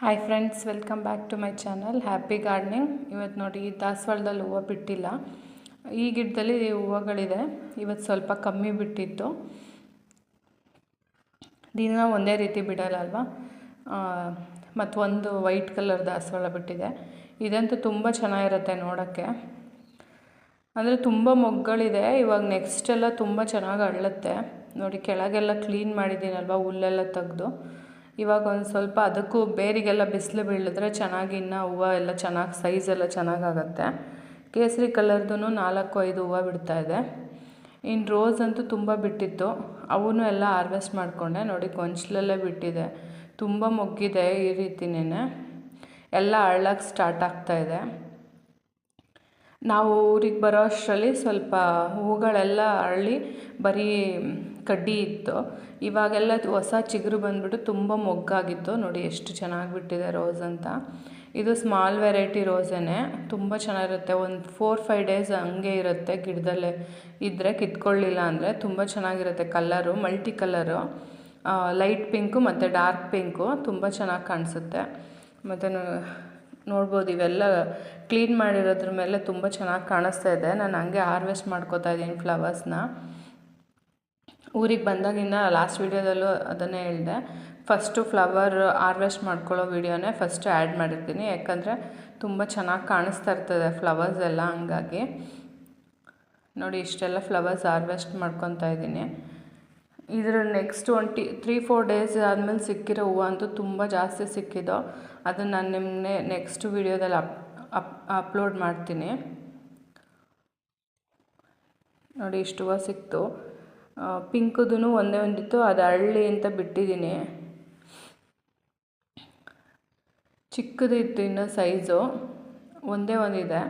Hi friends welcome back to my channel happy gardening ಇವತ್ತು ನೋಡಿ ಈ ದಾಸವಾಳದಲ್ಲಿ ಹೂವು ಬಿಟ್ಟಿಲ್ಲ. ಈ ಗಿಡದಲ್ಲಿ ಹೂವುಗಳಿದೆ. ಇವತ್ತು ಸ್ವಲ್ಪ ಕಮ್ಮಿ ಬಿಟ್ಟಿತ್ತು. ದಿನ ಒಂದೇ ರೀತಿ ಬಿಡಲ್ಲ ಅಲ್ವಾ ಮತ್ತು ಒಂದು ವೈಟ್ ಕಲರ್ ದಾಸವಾಳ ಬಿಟ್ಟಿದೆ. ಇದಂತೂ ತುಂಬ ಚೆನ್ನಾಗಿರುತ್ತೆ ನೋಡೋಕ್ಕೆ. ಅಂದರೆ ತುಂಬ ಮೊಗ್ಗಳಿದೆ. ಇವಾಗ ನೆಕ್ಸ್ಟ್ ಎಲ್ಲ ತುಂಬ ಚೆನ್ನಾಗಿ ಅರಳುತ್ತೆ. ನೋಡಿ ಕೆಳಗೆಲ್ಲ ಕ್ಲೀನ್ ಮಾಡಿದ್ದೀನಲ್ವ? ಹುಲ್ಲೆಲ್ಲ ತೆಗ್ದು. ಇವಾಗ ಒಂದು ಸ್ವಲ್ಪ ಅದಕ್ಕೂ ಬೇರಿಗೆಲ್ಲ ಬಿಸಿಲು ಬೀಳಿದ್ರೆ ಚೆನ್ನಾಗಿ ಇನ್ನು ಹೂವು ಎಲ್ಲ ಚೆನ್ನಾಗಿ ಸೈಜ್ ಎಲ್ಲ ಚೆನ್ನಾಗಾಗತ್ತೆ. ಕೇಸರಿ ಕಲರ್ದು ನಾಲ್ಕು, ಐದು ಹೂವು ಇದೆ. ಇನ್ನು ರೋಸ್ ಅಂತೂ ತುಂಬ ಬಿಟ್ಟಿತ್ತು. ಅವನು ಎಲ್ಲ ಹಾರ್ವೆಸ್ಟ್ ಮಾಡಿಕೊಂಡೆ. ನೋಡಿ ಗೊಂಚಲಲ್ಲೇ ಬಿಟ್ಟಿದೆ. ತುಂಬ ಮೊಗ್ಗಿದೆ ಈ ರೀತಿನೇ ಎಲ್ಲ ಅರಳಕ್ಕೆ ಸ್ಟಾರ್ಟ್ ಆಗ್ತಾ ಇದೆ. ನಾವು ಊರಿಗೆ ಬರೋ ಅಷ್ಟರಲ್ಲಿ ಸ್ವಲ್ಪ ಹೂಗಳೆಲ್ಲ ಅರಳಿ ಬರೀ ಕಡ್ಡಿ ಇತ್ತು. ಇವಾಗೆಲ್ಲ ಹೊಸ ಚಿಗುರು ಬಂದುಬಿಟ್ಟು ತುಂಬ ಮೊಗ್ಗಾಗಿತ್ತು. ನೋಡಿ ಎಷ್ಟು ಚೆನ್ನಾಗಿ ಬಿಟ್ಟಿದೆ ರೋಸ್ ಅಂತ. ಇದು ಸ್ಮಾಲ್ ವೆರೈಟಿ ರೋಸೇನೆ ತುಂಬ ಚೆನ್ನಾಗಿರುತ್ತೆ. ಒಂದು ಫೋರ್ ಫೈವ್ ಡೇಸ್ ಹಂಗೆ ಇರುತ್ತೆ ಗಿಡದಲ್ಲೇ. ಇದ್ದರೆ ಕಿತ್ಕೊಳ್ಳಿಲ್ಲ ಅಂದರೆ ತುಂಬ ಚೆನ್ನಾಗಿರುತ್ತೆ colour multi colour light pink ಮತ್ತು ಡಾರ್ಕ್ ಪಿಂಕು ತುಂಬ ಚೆನ್ನಾಗಿ ಕಾಣಿಸುತ್ತೆ. ಮತ್ತು ನೋಡ್ಬೋದು ಇವೆಲ್ಲ ಕ್ಲೀನ್ ಮಾಡಿರೋದ್ರ ಮೇಲೆ ತುಂಬ ಚೆನ್ನಾಗಿ ಕಾಣಿಸ್ತಾ ಇದೆ. ನಾನು ಹಂಗೆ ಹಾರ್ವೆಸ್ಟ್ ಮಾಡ್ಕೋತಾ ಇದ್ದೀನಿ ಫ್ಲವರ್ಸ್ನ ಊರಿಗೆ ಬಂದಾಗಿಂದ ಲಾಸ್ಟ್ ವೀಡಿಯೋದಲ್ಲೂ ಅದನ್ನೇ ಹೇಳಿದೆ. ಫಸ್ಟು ಫ್ಲವರ್ ಹಾರ್ವೆಸ್ಟ್ ಮಾಡ್ಕೊಳ್ಳೋ ವೀಡಿಯೋನೇ ಫಸ್ಟ್ ಆ್ಯಡ್ ಮಾಡಿರ್ತೀನಿ. ಯಾಕಂದರೆ ತುಂಬ ಚೆನ್ನಾಗಿ ಕಾಣಿಸ್ತಾ ಇರ್ತದೆ ಫ್ಲವರ್ಸ್ ಎಲ್ಲ ಹಂಗಾಗಿ. ನೋಡಿ, ಇಷ್ಟೆಲ್ಲ ಫ್ಲವರ್ಸ್ ಹಾರ್ವೆಸ್ಟ್ ಮಾಡ್ಕೊತಾ ಇದ್ದೀನಿ. ಇದರ next twenty three four days ಆದಮೇಲೆ ಸಿಕ್ಕಿರೋ ಹೂವು ಅಂತೂ ತುಂಬ ಜಾಸ್ತಿ ಸಿಕ್ಕಿದ್ದು. ಅದನ್ನು ನಾನು ನಿಮ್ಮನ್ನೇ ನೆಕ್ಸ್ಟ್ ವೀಡಿಯೋದಲ್ಲಿ ಅಪ್ ಅಪ್ ಅಪ್ಲೋಡ್ ಮಾಡ್ತೀನಿ. ನೋಡಿ, ಇಷ್ಟು ಹೂವು ಸಿಕ್ತು. ಪಿಂಕುದು ಒಂದೇ ಒಂದಿತ್ತು, ಅದು ಅರಳಿ ಅಂತ ಬಿಟ್ಟಿದ್ದೀನಿ ಚಿಕ್ಕದಿತ್ತು ಇನ್ನು ಸೈಜು ಒಂದೇ ಒಂದಿದೆ.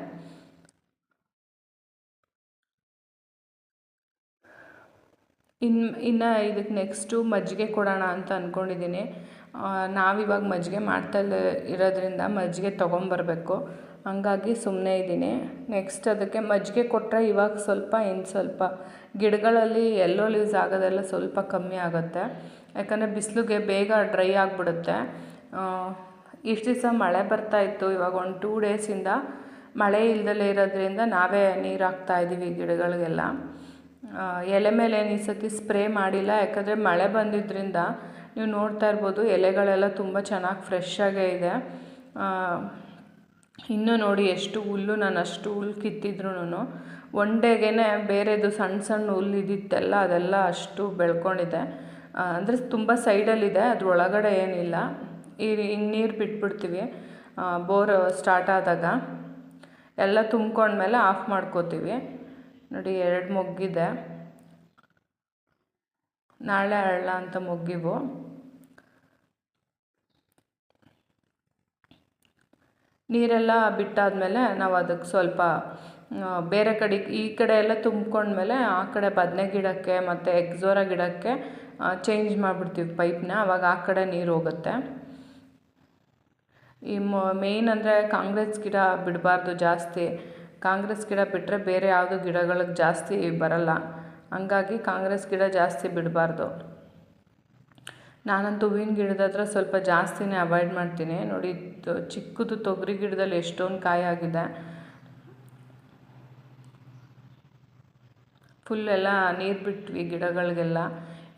ಇನ್ನು ಇನ್ನು ಇದಕ್ಕೆ ನೆಕ್ಸ್ಟು ಮಜ್ಜಿಗೆ ಕೊಡೋಣ ಅಂತ ಅಂದ್ಕೊಂಡಿದ್ದೀನಿ ನಾವಿವಾಗ ಮಜ್ಜಿಗೆ ಮಾಡ್ತಾ ಇರೋದ್ರಿಂದ ಮಜ್ಜಿಗೆ ತೊಗೊಂಬರ್ಬೇಕು ಹಂಗಾಗಿ ಸುಮ್ಮನೆ ಇದ್ದೀನಿ. ನೆಕ್ಸ್ಟ್ ಅದಕ್ಕೆ ಮಜ್ಜಿಗೆ ಕೊಟ್ಟರೆ ಇವಾಗ ಸ್ವಲ್ಪ ಇನ್ನು ಸ್ವಲ್ಪ. ಗಿಡಗಳಲ್ಲಿ ಎಲ್ಲೋ ಲೀವ್ಸ್ ಆಗೋದೆಲ್ಲ ಸ್ವಲ್ಪ ಕಮ್ಮಿ ಆಗುತ್ತೆ. ಯಾಕಂದರೆ ಬಿಸಿಲಿಗೆ ಬೇಗ ಡ್ರೈ ಆಗಿಬಿಡುತ್ತೆ. ಇಷ್ಟು ದಿವಸ ಮಳೆ ಬರ್ತಾಯಿತ್ತು ಇವಾಗ ಒಂದು ಟೂ ಡೇಸಿಂದ ಮಳೆ ಇಲ್ದಲೇ ಇರೋದ್ರಿಂದ ನಾವೇ ನೀರು ಹಾಕ್ತಾಯಿದ್ದೀವಿ ಗಿಡಗಳಿಗೆಲ್ಲ. ಎಲೆ ಮೇಲೆ ಈ ಸತಿ ಸ್ಪ್ರೇ ಮಾಡಿಲ್ಲ. ಯಾಕಂದರೆ ಮಳೆ ಬಂದಿದ್ದರಿಂದ ನೀವು ನೋಡ್ತಾ ಇರ್ಬೋದು ಎಲೆಗಳೆಲ್ಲ ತುಂಬ ಚೆನ್ನಾಗಿ ಫ್ರೆಶ್ ಆಗೇ ಇದೆ. ಇನ್ನೂ ನೋಡಿ ಎಷ್ಟು ಹುಲ್ಲು, ನಾನು ಅಷ್ಟು ಹುಲ್ಲು ಕಿತ್ತಿದ್ರು ಒನ್ ಡೇಗೇ ಬೇರೆದು ಸಣ್ಣ ಸಣ್ಣ ಹುಲ್ಲು ಇದ್ದಿತ್ತೆಲ್ಲ ಅದೆಲ್ಲ ಅಷ್ಟು ಬೆಳ್ಕೊಂಡಿದೆ. ಅಂದರೆ ತುಂಬ ಸೈಡಲ್ಲಿದೆ ಅದ್ರ ಒಳಗಡೆ ಏನಿಲ್ಲ. ಈ ನೀರು ಬಿಟ್ಬಿಡ್ತೀವಿ ಬೋರ್ ಸ್ಟಾರ್ಟ್ ಆದಾಗ. ಎಲ್ಲ ತುಂಬ್ಕೊಂಡ್ಮೇಲೆ ಆಫ್ ಮಾಡ್ಕೋತೀವಿ. ನೋಡಿ ಎರಡು ಮೊಗ್ಗಿದೆ. ನಾಳೆ ಅರಳ ಅಂತ ಮೊಗ್ಗಿವು. ನೀರೆಲ್ಲ ಬಿಟ್ಟಾದಮೇಲೆ ನಾವು ಅದಕ್ಕೆ ಸ್ವಲ್ಪ ಬೇರೆ ಕಡೆ ಈ ಕಡೆ ಎಲ್ಲ ತುಂಬ್ಕೊಂಡ್ಮೇಲೆ ಆ ಕಡೆ ಬದನೆ ಗಿಡಕ್ಕೆ ಮತ್ತು ಎಕ್ಸೋರ ಗಿಡಕ್ಕೆ ಚೇಂಜ್ ಮಾಡಿಬಿಡ್ತೀವಿ ಪೈಪ್ನ. ಆವಾಗ ಆ ಕಡೆ ನೀರು ಹೋಗುತ್ತೆ. ಈ ಮೇಯ್ನ್ ಅಂದರೆ ಕಾಂಗ್ರೆಸ್ ಗಿಡ ಬಿಡಬಾರ್ದು ಜಾಸ್ತಿ. ಕಾಂಗ್ರೆಸ್ ಗಿಡ ಬಿಟ್ಟರೆ ಬೇರೆ ಯಾವುದು ಗಿಡಗಳಿಗೆ ಜಾಸ್ತಿ ಬರಲ್ಲ. ಹಂಗಾಗಿ ಕಾಂಗ್ರೆಸ್ ಗಿಡ ಜಾಸ್ತಿ ಬಿಡಬಾರ್ದು. ನಾನಂತೂ ಹೂವಿನ ಗಿಡದ ಹತ್ರ ಸ್ವಲ್ಪ ಜಾಸ್ತಿನೇ ಅವಾಯ್ಡ್ ಮಾಡ್ತೀನಿ. ನೋಡಿ ಚಿಕ್ಕದು ತೊಗರಿ ಗಿಡದಲ್ಲಿ ಎಷ್ಟೊಂದು ಕಾಯಿ ಆಗಿದೆ. ಫುಲ್ ಎಲ್ಲ ನೀರು ಬಿಟ್ವಿ ಗಿಡಗಳಿಗೆಲ್ಲ.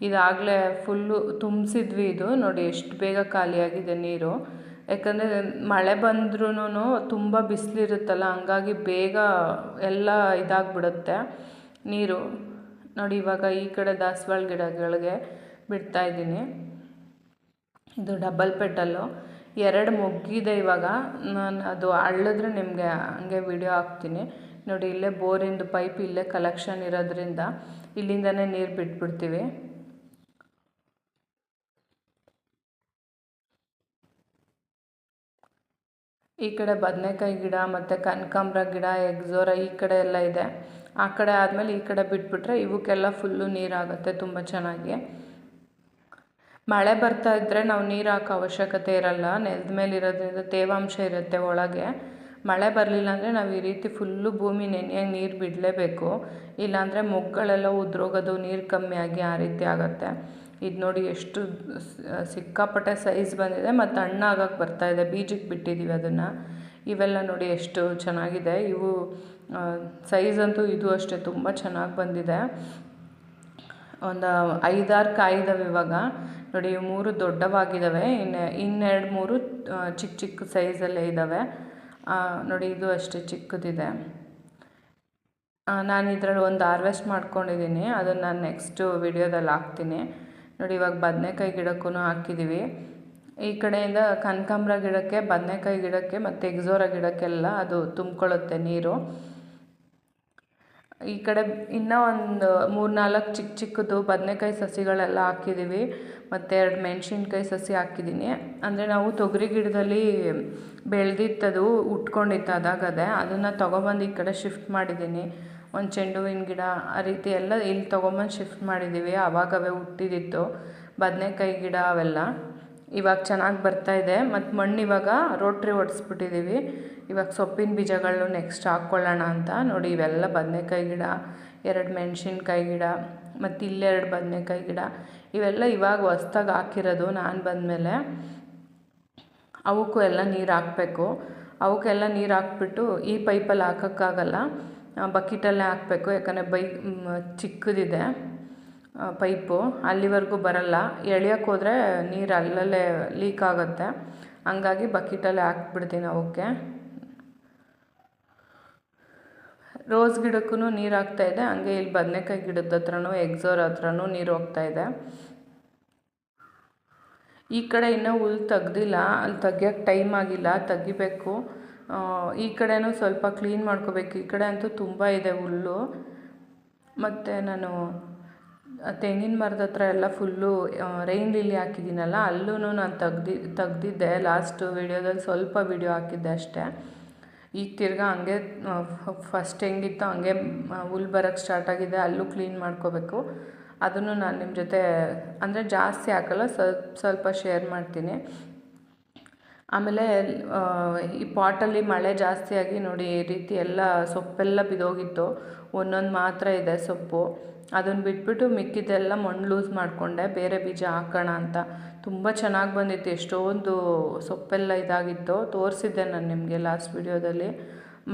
ಇದಾಗಲೇ ಫುಲ್ಲು ತುಂಬಿಸಿದ್ವಿ ಇದು. ನೋಡಿ, ಎಷ್ಟು ಬೇಗ ಖಾಲಿಯಾಗಿದೆ ನೀರು. ಯಾಕಂದರೆ, ಮಳೆ ಬಂದ್ರೂ ತುಂಬ ಬಿಸಿಲಿರುತ್ತಲ್ಲ, ಹಂಗಾಗಿ ಬೇಗ ಎಲ್ಲ ಇದಾಗ್ಬಿಡುತ್ತೆ ನೀರು. ನೋಡಿ, ಇವಾಗ ಈ ಕಡೆ ದಾಸವಾಳ ಗಿಡಗಳಿಗೆ ಬಿಡ್ತಾಯಿದ್ದೀನಿ ಇದು ಡಬಲ್ ಪೆಟಲ್ಲು ಎರಡು ಮುಗ್ಗಿದೆ ಇವಾಗ. ನಾನು ಅದು ಅಳ್ಳಿದ್ರೆ ನಿಮಗೆ ಹಂಗೆ ವಿಡಿಯೋ ಹಾಕ್ತೀನಿ. ನೋಡಿ, ಇಲ್ಲೇ ಬೋರಿಂದು ಪೈಪ್ ಇಲ್ಲೇ ಕಲೆಕ್ಷನ್ ಇರೋದ್ರಿಂದ ಇಲ್ಲಿಂದನೇ ನೀರು ಬಿಟ್ಬಿಡ್ತೀವಿ. ಈ ಕಡೆ ಬದನೆಕಾಯಿ ಗಿಡ ಮತ್ತು ಕನಕಾಂಬ್ರ ಗಿಡ, ಎಗ್ಸೋರ ಈ ಕಡೆ ಎಲ್ಲ ಇದೆ. ಆ ಕಡೆ ಆದಮೇಲೆ ಈ ಕಡೆ ಬಿಟ್ಬಿಟ್ರೆ ಇವಕ್ಕೆಲ್ಲ ಫುಲ್ಲು ನೀರಾಗುತ್ತೆ ತುಂಬ ಚೆನ್ನಾಗಿ. ಮಳೆ ಬರ್ತಾ ಇದ್ದರೆ ನಾವು ನೀರು ಹಾಕೋ ಅವಶ್ಯಕತೆ ಇರಲ್ಲ. ನೆಲದ ಮೇಲೆ ಇರೋದ್ರಿಂದ ತೇವಾಂಶ ಇರುತ್ತೆ ಒಳಗೆ. ಮಳೆ ಬರಲಿಲ್ಲ ಅಂದರೆ ನಾವು ಈ ರೀತಿ ಫುಲ್ಲು ಭೂಮಿ ನೆನೆಯಾಗಿ ನೀರು ಬಿಡಲೇಬೇಕು. ಇಲ್ಲಾಂದರೆ ಮೊಗ್ಗಳೆಲ್ಲ ಉದ್ರೋಗೋದು, ನೀರು ಕಮ್ಮಿ ಆಗಿ ಆ ರೀತಿ ಆಗುತ್ತೆ. ಇದು ನೋಡಿ ಎಷ್ಟು ಸಿಕ್ಕಾಪಟ್ಟೆ ಸೈಜ್ ಬಂದಿದೆ ಮತ್ತು ಹಣ್ಣಾಗಕ್ಕೆ ಇದೆ. ಬೀಜಕ್ಕೆ ಬಿಟ್ಟಿದ್ದೀವಿ ಅದನ್ನು. ಇವೆಲ್ಲ ನೋಡಿ ಎಷ್ಟು ಚೆನ್ನಾಗಿದೆ. ಇವು ಸೈಜ್ ಅಂತೂ ಇದು ಅಷ್ಟೇ, ತುಂಬ ಚೆನ್ನಾಗಿ ಬಂದಿದೆ. ಒಂದು ಐದಾರು ಕಾಯಿ ಇದಾವೆ ಇವಾಗ. ನೋಡಿ, ಮೂರು ದೊಡ್ಡವಾಗಿದ್ದಾವೆ ಇನ್ನು, ಇನ್ನೆರಡು ಮೂರು ಚಿಕ್ಕ ಚಿಕ್ಕ ಸೈಜಲ್ಲೇ ಇದ್ದಾವೆ ನೋಡಿ, ಇದು ಅಷ್ಟೇ ಚಿಕ್ಕದಿದೆ. ನಾನು ಇದರಲ್ಲಿ ಒಂದು ಹಾರ್ವೆಸ್ಟ್ ಮಾಡ್ಕೊಂಡಿದ್ದೀನಿ ಅದನ್ನು ನಾನು ನೆಕ್ಸ್ಟು ವಿಡಿಯೋದಲ್ಲಿ ಹಾಕ್ತೀನಿ. ನೋಡಿ, ಇವಾಗ ಬದನೆಕಾಯಿ ಗಿಡಕ್ಕೂ ಹಾಕಿದ್ದೀವಿ ಈ ಕಡೆಯಿಂದ ಕನಕಾಂಬ್ರ ಗಿಡಕ್ಕೆ, ಬದನೆಕಾಯಿ ಗಿಡಕ್ಕೆ ಮತ್ತು ಎಗ್ಸೋರ ಗಿಡಕ್ಕೆಲ್ಲ ಅದು ತುಂಬ್ಕೊಳ್ಳುತ್ತೆ ನೀರು. ಈ ಕಡೆ ಇನ್ನೂ ಒಂದು ಮೂರು ನಾಲ್ಕು ಚಿಕ್ಕ ಚಿಕ್ಕದು ಬದನೆಕಾಯಿ ಸಸಿಗಳೆಲ್ಲ ಹಾಕಿದ್ದೀವಿ. ಮತ್ತು ಎರಡು ಮೆಣಸಿನ್ಕಾಯಿ ಸಸಿ ಹಾಕಿದ್ದೀನಿ. ಅಂದರೆ ನಾವು ತೊಗರಿ ಗಿಡದಲ್ಲಿ ಬೆಳೆದಿತ್ತದು, ಉಟ್ಕೊಂಡಿತ್ತು ಅದಾಗದೆ, ಅದನ್ನು ತೊಗೊಬಂದು ಈ ಕಡೆ ಶಿಫ್ಟ್ ಮಾಡಿದ್ದೀನಿ. ಒಂದು ಚೆಂಡು ಹೂವಿನ ಗಿಡ, ಆ ರೀತಿ ಎಲ್ಲ ಇಲ್ಲಿ ತೊಗೊಂಬಂದು ಶಿಫ್ಟ್ ಮಾಡಿದ್ದೀವಿ, ಆವಾಗವೇ ಹುಟ್ಟಿದಿತ್ತು. ಬದನೆಕಾಯಿ ಗಿಡ ಅವೆಲ್ಲ. ಇವಾಗ ಚೆನ್ನಾಗಿ ಬರ್ತಾಯಿದೆ ಮತ್ತು ಮಣ್ಣು ಇವಾಗ ರೋಟ್ರಿ ಹೊಡೆಸ್ಬಿಟ್ಟಿದ್ದೀವಿ ಇವಾಗ ಸೊಪ್ಪಿನ ಬೀಜಗಳನ್ನು ನೆಕ್ಸ್ಟ್ ಹಾಕ್ಕೊಳ್ಳೋಣ ಅಂತ. ನೋಡಿ ಇವೆಲ್ಲ ಬದನೆಕಾಯಿ ಗಿಡ, ಎರಡು ಮೆಣಸಿನ್ಕಾಯಿ ಗಿಡ, ಮತ್ತು ಇಲ್ಲೆರಡು ಬದನೆಕಾಯಿ ಗಿಡ. ಇವೆಲ್ಲ ಇವಾಗ ಹೊಸ್ದಾಗಿ ಹಾಕಿರೋದು ನಾನು ಬಂದಮೇಲೆ. ಅವಕ್ಕೂ ಎಲ್ಲ ನೀರು ಹಾಕಬೇಕು. ಅವಕ್ಕೆಲ್ಲ ನೀರು ಹಾಕ್ಬಿಟ್ಟು ಈ ಪೈಪಲ್ಲಿ ಹಾಕೋಕ್ಕಾಗಲ್ಲ. ಬಕೆಟಲ್ಲೇ ಹಾಕಬೇಕು. ಯಾಕಂದರೆ ಬೈ ಚಿಕ್ಕದಿದೆ. ಪೈಪು ಅಲ್ಲಿವರೆಗೂ ಬರಲ್ಲ. ಎಳ್ಯಕ್ಕೆ ಹೋದರೆ ನೀರು ಅಲ್ಲಲ್ಲೇ ಲೀಕ್ ಆಗುತ್ತೆ. ಹಂಗಾಗಿ ಬಕೆಟಲ್ಲಿ ಹಾಕ್ಬಿಡ್ತೀನಿ ಅವಕ್ಕೆ. ರೋಸ್ ಗಿಡಕ್ಕೂ ನೀರು ಇದೆ. ಹಂಗೆ ಇಲ್ಲಿ ಬದನೆಕಾಯಿ ಗಿಡದ ಹತ್ರನೂ ಎಗ್ಸೋರ್ ಹತ್ರನೂ ನೀರು ಇದೆ. ಈ ಕಡೆ ಇನ್ನೂ ಹುಲ್ ತೆಗ್ದಿಲ್ಲ. ಅಲ್ಲಿ ತೆಗಿಯೋಕ್ಕೆ ಟೈಮ್ ಆಗಿಲ್ಲ. ತೆಗಿಬೇಕು. ಈ ಕಡೆನೂ ಸ್ವಲ್ಪ ಕ್ಲೀನ್ ಮಾಡ್ಕೋಬೇಕು. ಈ ಕಡೆ ಅಂತೂ ತುಂಬ ಇದೆ ಹುಲ್ಲು. ಮತ್ತು ನಾನು ತೆಂಗಿನ ಮರದ ಹತ್ರ ಎಲ್ಲ ಫುಲ್ಲು ರೈನ್ ಲಿಲ್ಲಿ ಹಾಕಿದ್ದೀನಲ್ಲ ಅಲ್ಲೂ ನಾನು ತೆಗ್ದಿ, ತೆಗ್ದಿದ್ದೆ. ಲಾಸ್ಟು ವೀಡಿಯೋದಲ್ಲಿ ಸ್ವಲ್ಪ ವೀಡಿಯೋ ಹಾಕಿದ್ದೆ ಅಷ್ಟೇ. ಈಗ ತಿರ್ಗಾ ಹಂಗೆ ಫಸ್ಟ್ ಹೆಂಗಿತ್ತು ಹಂಗೆ ಹುಲ್ ಬರೋಕ್ಕೆ ಸ್ಟಾರ್ಟ್ ಆಗಿದೆ, ಅಲ್ಲೂ ಕ್ಲೀನ್ ಮಾಡ್ಕೋಬೇಕು. ಅದನ್ನು ನಾನು ನಿಮ್ಮ ಜೊತೆ, ಅಂದರೆ ಜಾಸ್ತಿ ಹಾಕಲ್ಲ ಸ್ವಲ್ಪ ಸ್ವಲ್ಪ ಶೇರ್ ಮಾಡ್ತೀನಿ. ಆಮೇಲೆ ಈ ಪಾಟಲ್ಲಿ ಮಳೆ ಜಾಸ್ತಿಯಾಗಿ ನೋಡಿ, ಈ ರೀತಿ ಎಲ್ಲ ಸೊಪ್ಪೆಲ್ಲ ಬಿದ್ದೋಗಿತ್ತು. ಒಂದೊಂದು ಮಾತ್ರ ಇದೆ ಸೊಪ್ಪು. ಅದನ್ನು ಬಿಟ್ಬಿಟ್ಟು ಮಿಕ್ಕಿದ್ದೆಲ್ಲ ಮಣ್ಣು ಲೂಸ್ ಮಾಡಿಕೊಂಡೆ, ಬೇರೆ ಬೀಜ ಹಾಕೋಣ ಅಂತ. ತುಂಬ ಚೆನ್ನಾಗಿ ಬಂದಿತ್ತು, ಎಷ್ಟೊಂದು ಸೊಪ್ಪೆಲ್ಲ ಇದಾಗಿತ್ತು. ತೋರಿಸಿದ್ದೆ ನಾನು ನಿಮಗೆ ಲಾಸ್ಟ್ ವೀಡಿಯೋದಲ್ಲಿ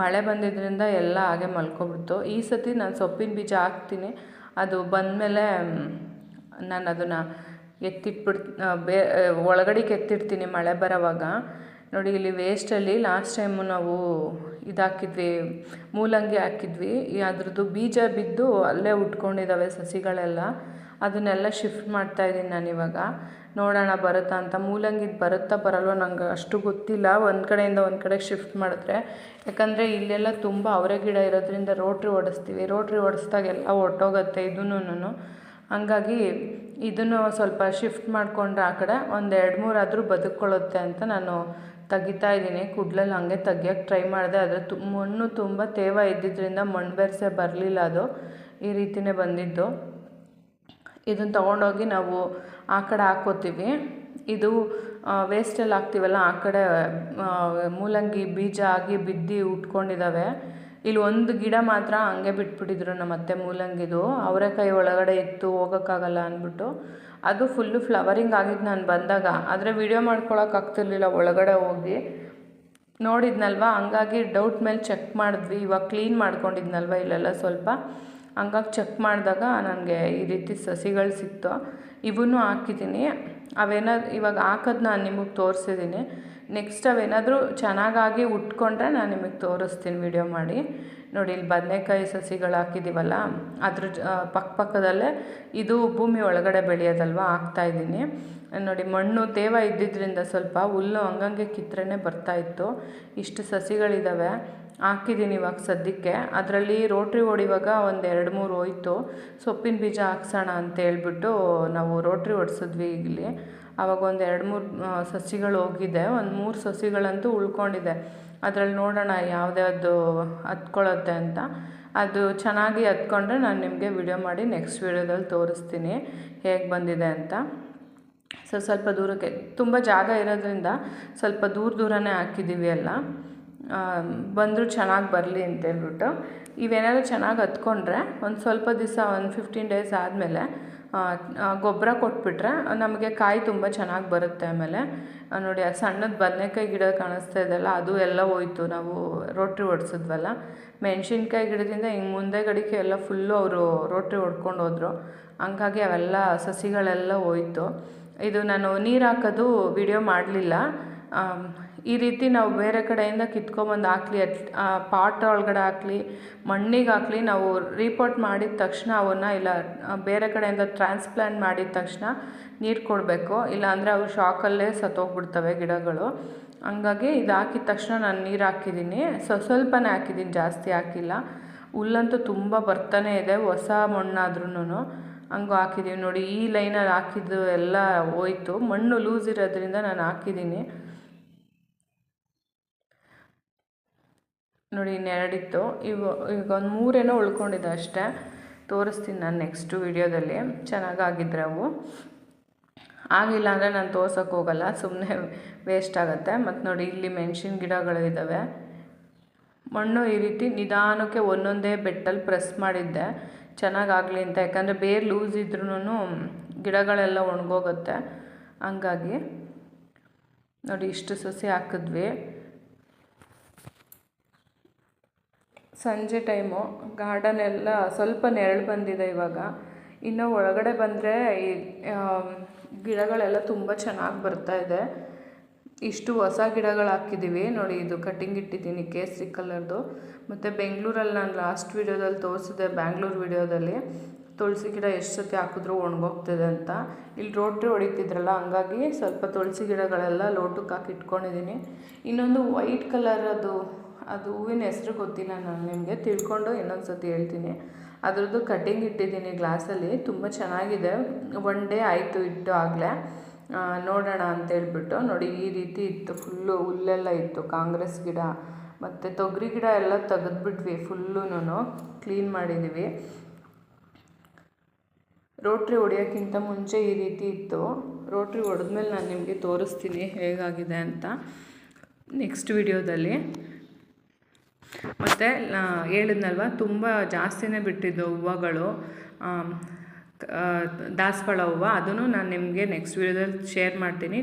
ಮಳೆ ಬಂದಿದ್ದರಿಂದ ಎಲ್ಲ ಹಾಗೆ ಮಲ್ಕೊಬಿಡ್ತು ಈ ಸತಿ ನಾನು ಸೊಪ್ಪಿನ ಬೀಜ ಹಾಕ್ತೀನಿ. ಅದು ಬಂದಮೇಲೆ ನಾನು ಅದನ್ನು ಎತ್ತಿಟ್ಬಿಡ್ ಬೇ, ಒಳಗಡೆ ಎತ್ತಿಡ್ತೀನಿ ಮಳೆ ಬರೋವಾಗ. ನೋಡಿ, ಇಲ್ಲಿ ವೇಸ್ಟಲ್ಲಿ ಲಾಸ್ಟ್ ಟೈಮು ನಾವು ಇದಾಕಿದ್ವಿ, ಮೂಲಂಗಿ ಹಾಕಿದ್ವಿ. ಅದ್ರದ್ದು ಬೀಜ ಬಿದ್ದು ಅಲ್ಲೇ ಉಟ್ಕೊಂಡಿದ್ದಾವೆ ಸಸಿಗಳೆಲ್ಲ. ಅದನ್ನೆಲ್ಲ ಶಿಫ್ಟ್ ಮಾಡ್ತಾ ಇದ್ದೀನಿ ನಾನು ಇವಾಗ. ನೋಡೋಣ ಬರುತ್ತಾ ಅಂತ. ಮೂಲಂಗಿದು ಬರುತ್ತಾ ಬರಲ್ವೋ ನಂಗೆ ಅಷ್ಟು ಗೊತ್ತಿಲ್ಲ. ಒಂದು ಕಡೆಯಿಂದ ಒಂದು ಕಡೆ ಶಿಫ್ಟ್ ಮಾಡಿದ್ರೆ. ಯಾಕಂದರೆ ಇಲ್ಲೆಲ್ಲ ತುಂಬ ಅವರೆ ಗಿಡ ಇರೋದ್ರಿಂದ ರೋಟ್ರಿ ಓಡಿಸ್ತೀವಿ. ರೋಟ್ರಿ ಓಡಿಸ್ದಾಗ ಎಲ್ಲ ಹೊರ್ಟೋಗುತ್ತೆ ಇದನ್ನೂ ಹಂಗಾಗಿ ಇದನ್ನು ಸ್ವಲ್ಪ ಶಿಫ್ಟ್ ಮಾಡಿಕೊಂಡ್ರೆ ಆ ಕಡೆ ಒಂದು ಎರಡು ಮೂರಾದರೂ ಬದುಕೊಳ್ಳುತ್ತೆ ಅಂತ ನಾನು ತೆಗಿತಾ ಇದ್ದೀನಿ. ಕುಡ್ಲಲ್ಲಿ ಹಾಗೆ ತೆಗಿಯೋಕ್ಕೆ ಟ್ರೈ ಮಾಡಿದೆ. ಆದರೆ ತು, ಮಣ್ಣು ತುಂಬ ತೇವ ಇದ್ದಿದ್ದರಿಂದ ಮಣ್ಣು ಬೆರೆಸೆ ಬರಲಿಲ್ಲ ಅದು. ಈ ರೀತಿಯೇ ಬಂದಿದ್ದು. ಇದನ್ನು ತೊಗೊಂಡೋಗಿ ನಾವು ಆ ಕಡೆ ಹಾಕ್ಕೋತೀವಿ ಇದು ವೇಸ್ಟಲ್ಲಿ ಹಾಕ್ತೀವಲ್ಲ, ಆ ಕಡೆ ಮೂಲಂಗಿ ಬೀಜ ಆಗಿ ಬಿದ್ದು ಉಟ್ಕೊಂಡಿದ್ದಾವೆ ಇಲ್ಲಿ ಒಂದು ಗಿಡ ಮಾತ್ರ ಹಂಗೆ ಬಿಟ್ಬಿಟ್ಟಿದ್ರು ನಮ್ಮ ಅತ್ತೆ ಮೂಲಂಗಿದು. ಅವರೆಕಾಯಿ ಒಳಗಡೆ ಇತ್ತು, ಹೋಗೋಕ್ಕಾಗಲ್ಲ ಅಂದ್ಬಿಟ್ಟು. ಅದು ಫುಲ್ಲು ಫ್ಲವರಿಂಗ್ ಆಗಿದ್ದು ನಾನು ಬಂದಾಗ. ಆದರೆ ವಿಡಿಯೋ ಮಾಡ್ಕೊಳಕ್ಕೆ ಆಗ್ತಿರ್ಲಿಲ್ಲ, ಒಳಗಡೆ ಹೋಗಿ. ನೋಡಿದ್ನಲ್ವ? ಹಂಗಾಗಿ ಡೌಟ್ ಮೇಲೆ ಚೆಕ್ ಮಾಡಿದ್ವಿ. ಇವಾಗ ಕ್ಲೀನ್ ಮಾಡ್ಕೊಂಡಿದ್ನಲ್ವ ಇಲ್ಲೆಲ್ಲ ಸ್ವಲ್ಪ? ಹಂಗಾಗಿ ಚೆಕ್ ಮಾಡಿದಾಗ ನನಗೆ ಈ ರೀತಿ ಸಸಿಗಳು ಸಿಕ್ತು. ಇವನ್ನೂ ಹಾಕಿದ್ದೀನಿ. ಅವೇನಾದ್ರು ಇವಾಗ ಹಾಕೋದು ನಾನು ನಿಮಗೆ ತೋರಿಸಿದ್ದೀನಿ ನೆಕ್ಸ್ಟ್ ಅವೇನಾದರೂ ಚೆನ್ನಾಗಾಗಿ ಉಟ್ಕೊಂಡ್ರೆ ನಾನು ನಿಮಗೆ ತೋರಿಸ್ತೀನಿ ವಿಡಿಯೋ ಮಾಡಿ. ನೋಡಿ, ಇಲ್ಲಿ ಬದನೆಕಾಯಿ ಸಸಿಗಳು ಹಾಕಿದ್ದೀವಲ್ಲ ಅದ್ರ ಪಕ್ಕ ಪಕ್ಕದಲ್ಲೇ ಇದು ಭೂಮಿ ಒಳಗಡೆ ಬೆಳೆಯೋದಲ್ವ ಹಾಕ್ತಾಯಿದ್ದೀನಿ ನೋಡಿ, ಮಣ್ಣು ತೇವ ಇದ್ದಿದ್ದರಿಂದ ಸ್ವಲ್ಪ ಹುಲ್ಲು ಹಂಗಂಗೆ ಕಿತ್ತರೆ ಬರ್ತಾಯಿತ್ತು ಇಷ್ಟು ಸಸಿಗಳಿದ್ದಾವೆ ಹಾಕಿದ್ದೀನಿ ಇವಾಗ ಸದ್ಯಕ್ಕೆ. ಅದರಲ್ಲಿ ರೋಟ್ರಿ ಹೊಡಿವಾಗ ಒಂದು ಎರಡು ಮೂರು ಹೋಯ್ತು. ಸೊಪ್ಪಿನ ಬೀಜ ಹಾಕ್ಸೋಣ ಅಂತ ಹೇಳ್ಬಿಟ್ಟು ನಾವು ರೋಟ್ರಿ ಹೊಡ್ಸಿದ್ವಿ ಇಲ್ಲಿ. ಆವಾಗ ಒಂದು ಎರಡು ಮೂರು ಸಸಿಗಳು ಹೋಗಿದೆ. ಒಂದು ಮೂರು ಸಸಿಗಳಂತೂ ಉಳ್ಕೊಂಡಿದೆ. ಅದರಲ್ಲಿ ನೋಡೋಣ ಯಾವುದ್ಯಾವ್ದು ಹತ್ಕೊಳ್ಳುತ್ತೆ ಅಂತ. ಅದು ಚೆನ್ನಾಗಿ ಹತ್ಕೊಂಡ್ರೆ ನಾನು ನಿಮಗೆ ವಿಡಿಯೋ ಮಾಡಿ ನೆಕ್ಸ್ಟ್ ವಿಡಿಯೋದಲ್ಲಿ ತೋರಿಸ್ತೀನಿ ಹೇಗೆ ಬಂದಿದೆ ಅಂತ. ಸೊ ಸ್ವಲ್ಪ ದೂರಕ್ಕೆ, ತುಂಬ ಜಾಗ ಇರೋದ್ರಿಂದ ಸ್ವಲ್ಪ ದೂರ ದೂರನೇ ಹಾಕಿದ್ದೀವಿ ಎಲ್ಲ. ಬಂದರೂ ಚೆನ್ನಾಗಿ ಬರಲಿ ಅಂತ ಹೇಳ್ಬಿಟ್ಟು ಇವೇನಾದ್ರು ಚೆನ್ನಾಗಿ ಹತ್ಕೊಂಡ್ರೆ ಒಂದು ಸ್ವಲ್ಪ ದಿವಸ, ಒಂದು ಫಿಫ್ಟೀನ್ ಡೇಸ್ ಆದಮೇಲೆ ಗೊಬ್ಬರ ಕೊಟ್ಬಿಟ್ರೆ ನಮಗೆ ಕಾಯಿ ತುಂಬ ಚೆನ್ನಾಗಿ ಬರುತ್ತೆ ಆಮೇಲೆ. ನೋಡಿ, ಆ ಸಣ್ಣದು ಬದನೆಕಾಯಿ ಗಿಡ ಕಾಣಿಸ್ತಾ ಇದೆಯಲ್ಲ, ಅದು ಎಲ್ಲ ಹೋಯ್ತು. ನಾವು ರೋಟ್ರಿ ಹೊಡ್ಸಿದ್ವಲ್ಲ ಮೆಣಸಿನ್ಕಾಯಿ ಗಿಡದಿಂದ ಹಿಂಗೆ ಮುಂದೆ ಗಡಿಕೆ ಎಲ್ಲ ಫುಲ್ಲು ಅವರು ರೋಟ್ರಿ ಹೊಡ್ಕೊಂಡು ಹೋದರು. ಹಂಗಾಗಿ ಅವೆಲ್ಲ ಸಸಿಗಳೆಲ್ಲ ಹೋಯ್ತು. ಇದು ನಾನು ನೀರು ಹಾಕೋದು ವಿಡಿಯೋ ಮಾಡಲಿಲ್ಲ. ಈ ರೀತಿ ನಾವು ಬೇರೆ ಕಡೆಯಿಂದ ಕಿತ್ಕೊಂಬಂದು ಹಾಕ್ಲಿ ಅಟ್ ಪಾಟ್ ಒಳಗಡೆ ಹಾಕ್ಲಿ, ಮಣ್ಣಿಗೆ ಹಾಕ್ಲಿ, ನಾವು ರೀಪೋರ್ಟ್ ಮಾಡಿದ ತಕ್ಷಣ ಅವನ್ನ ಇಲ್ಲ ಬೇರೆ ಕಡೆಯಿಂದ ಟ್ರಾನ್ಸ್ಪ್ಲಾಂಟ್ ಮಾಡಿದ ತಕ್ಷಣ ನೀರು ಕೊಡಬೇಕು. ಇಲ್ಲಾಂದರೆ ಅವು ಶಾಕಲ್ಲೇ ಸತ್ತೋಗ್ಬಿಡ್ತವೆ ಗಿಡಗಳು. ಹಂಗಾಗಿ ಇದು ಹಾಕಿದ ತಕ್ಷಣ ನಾನು ನೀರು ಹಾಕಿದ್ದೀನಿ. ಸ್ವ ಸ್ವಲ್ಪನೇ ಹಾಕಿದ್ದೀನಿ, ಜಾಸ್ತಿ ಹಾಕಿಲ್ಲ. ಹುಲ್ಲಂತೂ ತುಂಬ ಬರ್ತಾನೆ ಇದೆ, ಹೊಸ ಮಣ್ಣಾದ್ರೂ ಹಂಗೂ ಹಾಕಿದ್ದೀವಿ ನೋಡಿ, ಈ ಲೈನಲ್ಲಿ ಹಾಕಿದ್ದು ಎಲ್ಲ ಹೋಯ್ತು. ಮಣ್ಣು ಲೂಸ್ ಇರೋದ್ರಿಂದ ನಾನು ಹಾಕಿದ್ದೀನಿ ನೋಡಿ ಇನ್ನೆರಡಿತ್ತು ಇವು, ಈಗ ಒಂದು ಮೂರೇನೋ ಉಳ್ಕೊಂಡಿದೆ ಅಷ್ಟೇ. ತೋರಿಸ್ತೀನಿ ನಾನು ನೆಕ್ಸ್ಟು ವಿಡಿಯೋದಲ್ಲಿ. ಚೆನ್ನಾಗಾಗಿದ್ರೆ ಅವು. ಆಗಿಲ್ಲ ಅಂದರೆ ನಾನು ತೋರ್ಸೋಕೆ ಹೋಗಲ್ಲ ಸುಮ್ಮನೆ ವೇಸ್ಟ್ ಆಗುತ್ತೆ. ಮತ್ತು ನೋಡಿ, ಇಲ್ಲಿ ಮೆಣಸಿನ ಗಿಡಗಳು ಇದ್ದಾವೆ ಮಣ್ಣು ಈ ರೀತಿ ನಿಧಾನಕ್ಕೆ ಒಂದೊಂದೇ ಬೆಟ್ಟಲ್ಲಿ ಪ್ರೆಸ್ ಮಾಡಿದ್ದೆ. ಚೆನ್ನಾಗಾಗಲಿ ಅಂತ. ಯಾಕಂದರೆ ಬೇರೆ ಲೂಸ್ ಇದ್ರೂ ಗಿಡಗಳೆಲ್ಲ ಒಣಗೋಗುತ್ತೆ. ಹಂಗಾಗಿ ನೋಡಿ, ಇಷ್ಟು ಸಸಿ ಹಾಕಿದ್ವಿ. ಸಂಜೆ ಟೈಮು ಗಾರ್ಡನ್ ಎಲ್ಲ ಸ್ವಲ್ಪ ನೆರಳು ಬಂದಿದೆ ಇವಾಗ. ಇನ್ನು ಒಳಗಡೆ ಬಂದರೆ ಈ ಗಿಡಗಳೆಲ್ಲ ತುಂಬ ಚೆನ್ನಾಗಿ ಬರ್ತಾ ಇದೆ. ಇಷ್ಟು ಹೊಸ ಗಿಡಗಳು ಹಾಕಿದ್ದೀವಿ ನೋಡಿ ಇದು ಕಟ್ಟಿಂಗ್ ಇಟ್ಟಿದ್ದೀನಿ ಕೇಸರಿ ಕಲರ್ದು. ಮತ್ತು ಬೆಂಗಳೂರಲ್ಲಿ ನಾನು ಲಾಸ್ಟ್ ವೀಡಿಯೋದಲ್ಲಿ ತೋರಿಸಿದೆ, ಬ್ಯಾಂಗ್ಳೂರು ವೀಡಿಯೋದಲ್ಲಿ. ತುಳಸಿ ಗಿಡ ಎಷ್ಟು ಸತಿ ಹಾಕಿದ್ರೂ ಒಣಗೋಗ್ತದೆ ಅಂತ. ಇಲ್ಲಿ ರೋಟ್ರಿ ಹೊಡಿತಿದ್ರಲ್ಲ, ಹಂಗಾಗಿ ಸ್ವಲ್ಪ ತುಳಸಿ ಗಿಡಗಳೆಲ್ಲ ಲೋಟಕ್ಕೆ ಹಾಕಿ ಇಟ್ಕೊಂಡಿದ್ದೀನಿ ಇನ್ನೊಂದು ವೈಟ್ ಕಲರ್ ಅದು ಹೂವಿನ ಹೆಸ್ರು ಗೊತ್ತಿಲ್ಲ ನಾನು ನಿಮಗೆ. ತಿಳ್ಕೊಂಡು ಇನ್ನೊಂದು ಸತಿ ಹೇಳ್ತೀನಿ. ಅದರದ್ದು ಕಟ್ಟಿಂಗ್ ಇಟ್ಟಿದ್ದೀನಿ ಗ್ಲಾಸಲ್ಲಿ ತುಂಬ ಚೆನ್ನಾಗಿದೆ. ಒನ್ ಡೇ ಆಯಿತು ಇಟ್ಟು ಆಗಲೇ. ನೋಡೋಣ ಅಂತ ಹೇಳ್ಬಿಟ್ಟು. ನೋಡಿ, ಈ ರೀತಿ ಇತ್ತು. ಫುಲ್ಲು ಹುಲ್ಲೆಲ್ಲ ಇತ್ತು. ಕಾಂಗ್ರೆಸ್ ಗಿಡ, ಮತ್ತು ತೊಗರಿ ಗಿಡ ಎಲ್ಲ ತೆಗೆದ್ಬಿಟ್ವಿ ಫುಲ್ಲುನು ಕ್ಲೀನ್ ಮಾಡಿದ್ದೀವಿ ರೋಟ್ರಿ ಹೊಡೆಯೋಕ್ಕಿಂತ ಮುಂಚೆ ಈ ರೀತಿ ಇತ್ತು. ರೋಟ್ರಿ ಹೊಡೆದ್ಮೇಲೆ ನಾನು ನಿಮಗೆ ತೋರಿಸ್ತೀನಿ ಹೇಗಾಗಿದೆ ಅಂತ ನೆಕ್ಸ್ಟ್ ವಿಡಿಯೋದಲ್ಲಿ ಮತ್ತು ಹೇಳಿದ್ನಲ್ವ, ತುಂಬ ಜಾಸ್ತಿನೇ ಬಿಟ್ಟಿದ್ದು ಹೂವುಗಳು ದಾಸವಾಳ ಹೂವು, ಅದನ್ನು ನಾನು ನಿಮಗೆ ನೆಕ್ಸ್ಟ್ ವೀಡಿಯೋದಲ್ಲಿ ಶೇರ್ ಮಾಡ್ತೀನಿ.